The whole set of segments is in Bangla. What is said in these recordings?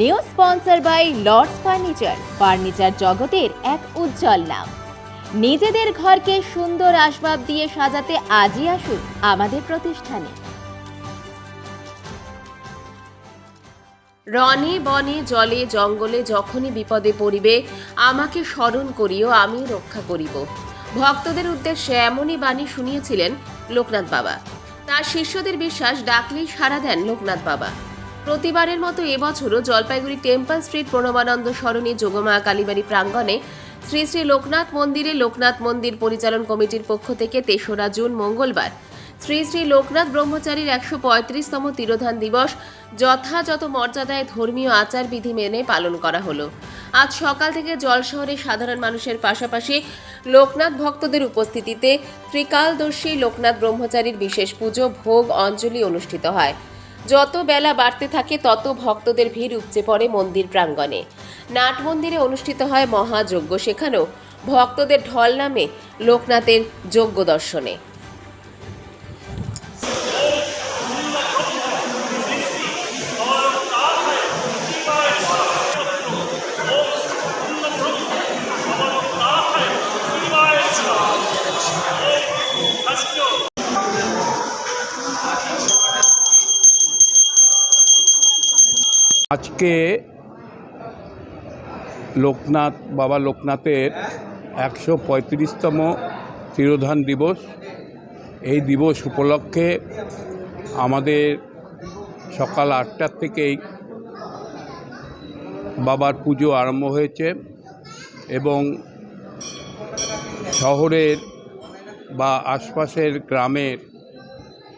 New sponsor by Lords furniture. Furniture জগতের এক উজ্জ্বল নাম। নিজেদের ঘরকে সুন্দর আসবাব দিয়ে সাজাতে আজই আসুন আমাদের প্রতিষ্ঠানে। রনে বনে জলে জঙ্গলে যখনই বিপদে পড়িবে, আমাকে স্মরণ করিও আমি রক্ষা করিব। ভক্তদের উদ্দেশ্যে এমনই বাণী শুনিয়েছিলেন লোকনাথ বাবা। তার শিষ্যদের বিশ্বাস ডাকলেই সাড়া দেন লোকনাথ বাবা। প্রতিবারের মতো এবছরও জলপাইগুড়ি টেম্পল স্ট্রিট প্রণবানন্দ সরণী যোগমা কালীবাড়ি প্রাঙ্গণে শ্রী শ্রী লোকনাথ মন্দিরে লোকনাথ মন্দির পরিচালন কমিটির পক্ষ থেকে তেসরা জুন মঙ্গলবার। শ্রী শ্রী লোকনাথ ব্রহ্মচারীর একশো পঁয়ত্রিশতম তিরোধান দিবস যথাযথ মর্যাদায় ধর্মীয় আচার বিধি মেনে পালন করা হলো। আজ সকাল থেকে জলশহরে সাধারণ মানুষের পাশাপাশি লোকনাথ ভক্তদের উপস্থিতিতে ত্রিকালদর্শী লোকনাথ ব্রহ্মচারীর বিশেষ পুজো, ভোগ, অঞ্জলি অনুষ্ঠিত হয়। যত বেলা বাড়তে থাকে, তত ভক্তদের ভিড় উপচে পড়ে মন্দির প্রাঙ্গণে। নাট মন্দিরে অনুষ্ঠিত হয় মহাযজ্ঞ। সেখানেও ভক্তদের ঢল নামে লোকনাথের যজ্ঞ দর্শনে আজকে লোকনাথ, বাবা লোকনাথের একশো পঁয়ত্রিশতম তিরোধান দিবস। এই দিবস উপলক্ষে আমাদের সকাল আটটার থেকেই বাবার পুজো আরম্ভ হয়েছে এবং শহরের বা আশপাশের গ্রামের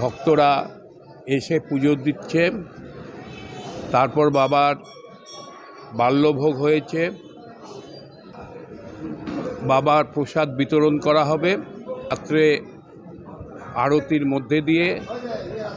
ভক্তরা এসে পুজো দিচ্ছে। তারপর বাবার বাল্যভোগ হয়েছে। বাবার প্রসাদ বিতরণ করা হবে। রাত্রে আরতির মধ্যে দিয়ে